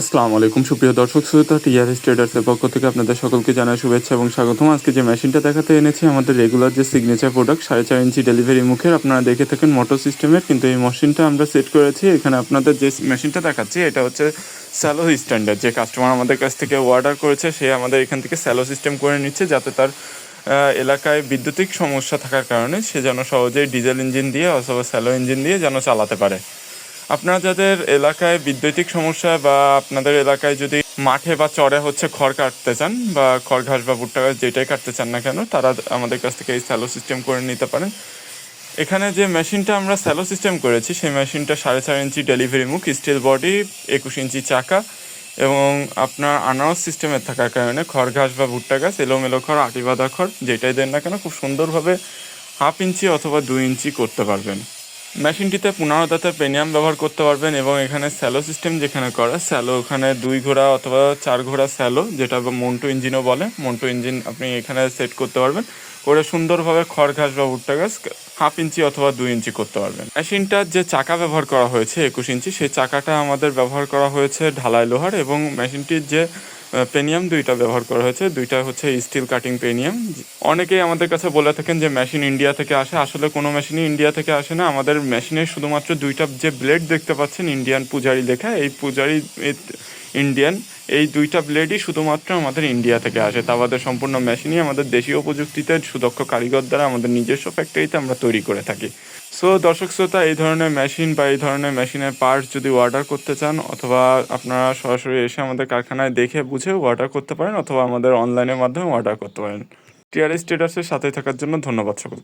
আসসালামু আলাইকুম, সুপ্রিয় দর্শক, শ্রোতা টিআর ট্রেডার্সের পক্ষ থেকে আপনাদের সকলকে জানাই শুভেচ্ছা এবং স্বাগতম। আজকে যে মেশিনটা দেখাতে এনেছি, আমাদের রেগুলার যে সিগনেচার প্রোডাক্ট সাড়ে চার ইঞ্চি ডেলিভারি মুখের, আপনারা দেখে থাকেন মোটর সিস্টেমের কিন্তু এই মেশিনটা আমরা সেট করেছি। এখানে আপনাদের যে মেশিনটা দেখাচ্ছি, এটা হচ্ছে স্যালো স্ট্যান্ডার্ড যে কাস্টমার আমাদের কাছ থেকে অর্ডার করেছে, সে আমাদের এখান থেকে স্যালো সিস্টেম করে নিচ্ছে, যাতে তার এলাকায় বিদ্যুতিক সমস্যা থাকার কারণে সে যেন সহজেই ডিজেল ইঞ্জিন দিয়ে অথবা স্যালো ইঞ্জিন দিয়ে যেন চালাতে পারে। আপনারা যাদের এলাকায় বৈদ্যুতিক সমস্যা বা আপনাদের এলাকায় যদি মাঠে বা চড়ে হচ্ছে খড় কাটতে চান বা খড় ঘাস বা ভুট্টা ঘাস যেটাই কাটতে চান না কেন, তারা আমাদের কাছ থেকে এই স্যালো সিস্টেম করে নিতে পারেন। এখানে যে মেশিনটা আমরা স্যালো সিস্টেম করেছি, সেই মেশিনটা সাড়ে চার ইঞ্চি ডেলিভারি মুখ, স্টিল বডি, একুশ ইঞ্চি চাকা এবং আপনার আনারস সিস্টেমের থাকার কারণে খড় ঘাস বা ভুট্টা গাছ, এলোমেলো খড় আটি বাঁধা খড় যেটাই দেন না কেন, খুব সুন্দরভাবে হাফ ইঞ্চি অথবা দুই ইঞ্চি করতে পারবেন। মেশিনটিতে পনেরো দাঁতের পেনিয়াম ব্যবহার করতে পারবেন এবং এখানে স্যালো সিস্টেম যেখানে করা, স্যালো ওখানে দুই ঘোড়া অথবা চার ঘোড়া স্যালো, যেটা মন্টু ইঞ্জিনও বলে। মন্টু ইঞ্জিন আপনি এখানে সেট করতে পারবেন। করে সুন্দরভাবে খড় ঘাস বা ভুট্টা গাছ হাফ ইঞ্চি অথবা দুই ইঞ্চি করতে পারবেন। মেশিনটার যে চাকা ব্যবহার করা হয়েছে, একুশ ইঞ্চি, সেই চাকাটা আমাদের ব্যবহার করা হয়েছে ঢালাই লোহার এবং মেশিনটির যে পেনিয়াম দুইটা ব্যবহার করা হয়েছে। দুইটা হচ্ছে স্টিল কাটিং পেনিয়াম। অনেকেই আমাদের কাছে বলে থাকেন যে মেশিন ইন্ডিয়া থেকে আসে। আসলে কোনো মেশিনই ইন্ডিয়া থেকে আসে না। আমাদের মেশিনে শুধুমাত্র দুইটা যে ব্লেড দেখতে পাচ্ছেন ইন্ডিয়ান পূজারি লেখা, এই পূজারি ইন্ডিয়ান এই দুইটা ব্লেডই শুধুমাত্র আমাদের ইন্ডিয়া থেকে আসে। তা আমাদের সম্পূর্ণ মেশিনই আমাদের দেশীয় প্রযুক্তিতে সুদক্ষ কারিগর দ্বারা আমাদের নিজস্ব ফ্যাক্টরিতে আমরা তৈরি করে থাকি। সো দর্শক শ্রোতা, এই ধরনের মেশিন বা এই ধরনের মেশিনের পার্টস যদি অর্ডার করতে চান, অথবা আপনারা সরাসরি এসে আমাদের কারখানায় দেখে বুঝে অর্ডার করতে পারেন, অথবা আমাদের অনলাইনের মাধ্যমে অর্ডার করতে পারেন। টিআরএস ট্রেডার্সের সাথে থাকার জন্য ধন্যবাদ সকল